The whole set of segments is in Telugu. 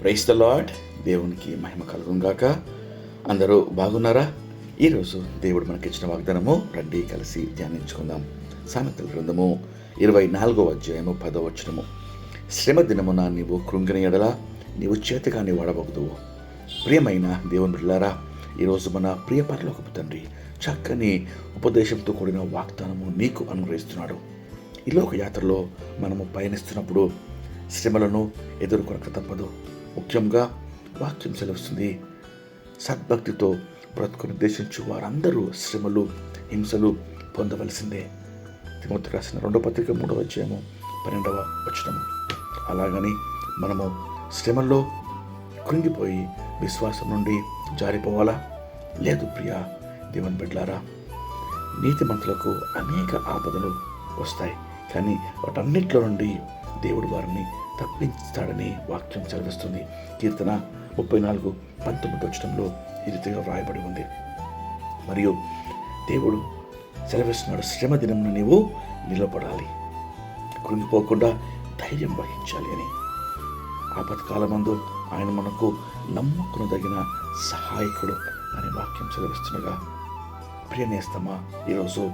ప్రైస్ ద లాడ్ దేవునికి మహిమ కలుగును గాక. అందరూ బాగున్నారా? ఈరోజు దేవుడు మనకిచ్చిన వాగ్దానము రండి కలిసి ధ్యానించుకుందాం. సామెతల గ్రంథము ఇరవై నాలుగో అధ్యాయము పదో వచనము. శ్రమ దినమున నీవు కృంగిన ఎడల నీవు చేతగాని వాడబోదువు. ప్రియమైన దేవుని బిడ్డలారా ఈరోజు మన ప్రియ పరలోకపు తండ్రి చక్కని ఉపదేశంతో కూడిన వాగ్దానము నీకు అనుగ్రహిస్తున్నాడు. ఈ లోక యాత్రలో మనము పయనిస్తున్నప్పుడు శ్రమలను ఎదుర్కొనక తప్పదు. ముఖ్యంగా వాక్యం సెలవుస్తుంది. సద్భక్తితో బ్రతుకుని ఉద్దేశించు వారందరూ శ్రమలు హింసలు పొందవలసిందే. తిమోతి రాసిన రెండో పత్రిక మూడవ అధ్యాయము పన్నెండవ వచనము. అలాగని మనము శ్రమల్లో కృంగిపోయి విశ్వాసం నుండి జారిపోవాలా? లేదు ప్రియా దేవుని బిడ్లారా నీతి మంతులకు అనేక ఆపదలు వస్తాయి. కానీ వాటన్నిటిలో నుండి దేవుడు వారిని తప్పించుతాడని వాక్యం చదివిస్తుంది. కీర్తన ముప్పై నాలుగు పంతొమ్మిది వచ్చడంలో ఈ రీతిగా వ్రాయబడి ఉంది. మరియు దేవుడు సెలవిస్తున్నాడు శ్రమ దినమున నీవు నిలబడాలి. కృంగిపోకుండా ధైర్యం వహించాలి అని. ఆపత్కాలమందు ఆయన మనకు నమ్ముకునదగిన సహాయకుడు అనే వాక్యం చదివిస్తుండగా ప్రియనేస్తమా ఈరోజు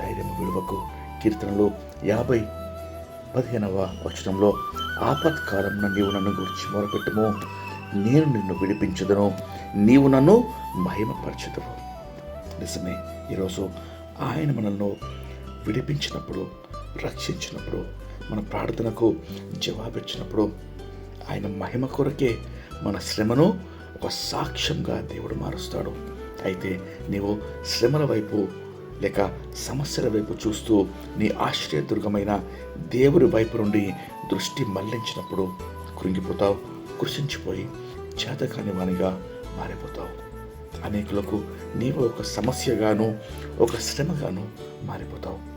ధైర్యం విలువకు కీర్తనలో యాభై పదిహేనవ వచనంలో ఆపత్కాలంలో నీవు నన్ను గురించి మొరపెట్టుము. నేను నిన్ను విడిపించదును. నీవు నన్ను మహిమపరచదువు. నిజమే ఈరోజు ఆయన మనల్ని విడిపించినప్పుడు రక్షించినప్పుడు మన ప్రార్థనకు జవాబిచ్చినప్పుడు ఆయన మహిమ కొరకే మన శ్రమను ఒక సాక్ష్యంగా దేవుడు మారుస్తాడు. అయితే నీవు శ్రమల వైపు లేక సమస్యల వైపు చూస్తూ నీ ఆశ్చర్యదుర్గమైన దేవుడి వైపు నుండి దృష్టి మళ్ళించినప్పుడు కృంగిపోతావు కృషించిపోయి చేతకాని వానిగా మారిపోతావు. అనేకులకు నీవు ఒక సమస్యగాను ఒక శ్రమగాను మారిపోతావు.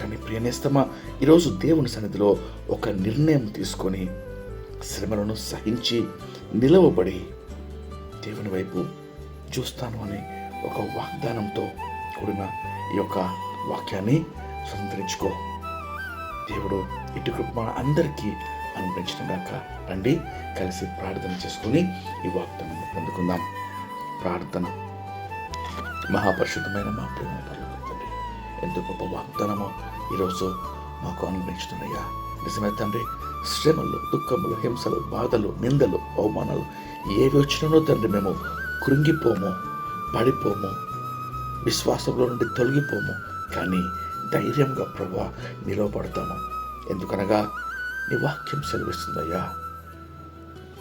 కానీ ప్రియనేస్తమ ఈరోజు దేవుని సన్నిధిలో ఒక నిర్ణయం తీసుకొని శ్రమలను సహించి నిలవబడి దేవుని వైపు చూస్తాను అని ఒక వాగ్దానంతో కూడిన ఈ యొక్క వాక్యాన్ని స్వతంత్రించుకో. దేవుడు ఇటు కృప అందరికీ అనిపించిన గాక. రండి కలిసి ప్రార్థన చేసుకుని ఈ వాగ్దానం పొందుకుందాం. ప్రార్థన. మహాపరిశుద్ధమైన మా ప్రేమ తండ్రి ఎంత గొప్ప వాగ్దానమో ఈరోజు మాకు అనుభవించుతున్నాయా నిజమే తండ్రి శ్రమలు దుఃఖములు హింసలు బాధలు నిందలు అవమానాలు ఏవి వచ్చినానో తండ్రి మేము కృంగిపోము పడిపోము విశ్వాసంలో నుండి తొలగిపోము. కానీ ధైర్యంగా ప్రభు నిలవబడతాము ఎందుకనగా నీ వాక్యం సెలవిస్తుందయ్యా.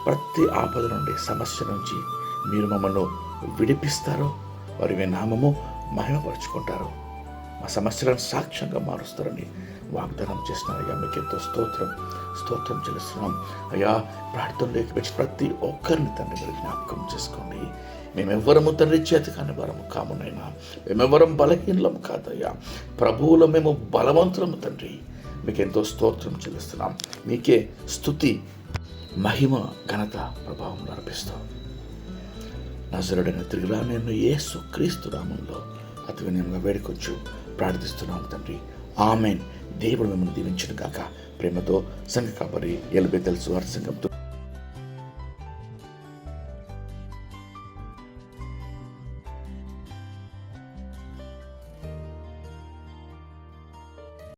ప్రతి ఆపద నుండి సమస్య నుంచి మీరు మమ్మల్ని విడిపిస్తారో. వారి మీ నామము మహిమపరుచుకుంటారు. మా సమస్యలను సాక్ష్యంగా మారుస్తారని వాగ్దానం చేస్తున్నారయ్యా. మీకు ఎంతో స్తోత్రం స్తోత్రం చేస్తున్నాం అయ్యా ప్రార్థనలోకి వచ్చి ప్రతి ఒక్కరిని తండ్రి మీరు జ్ఞాపకం చేసుకోండి. మేమెవ్వరము తండ్రి చేతి కాని వరము కామునైనా మేమెవ్వరం బలహీనలము కాదయ్యా. ప్రభువుల మేము బలవంతులము తండ్రి. మీకు ఎంతో స్తోత్రం చెల్లిస్తున్నాం. మీకే స్థుతి మహిమ ఘనత ప్రభావం నడిపిస్తాం నజరుడైన తిరిగిరా నేను యేసు క్రీస్తు రామంలో అతి వినయంగా వేడుకొచ్చు ప్రార్థిస్తున్నాం తండ్రి. ఆమెన్. దేవుడు మిమ్మల్ని దీవించిన కాక ప్రేమతో సంఘ కాపరి తెలుసు వారి సంఘంతో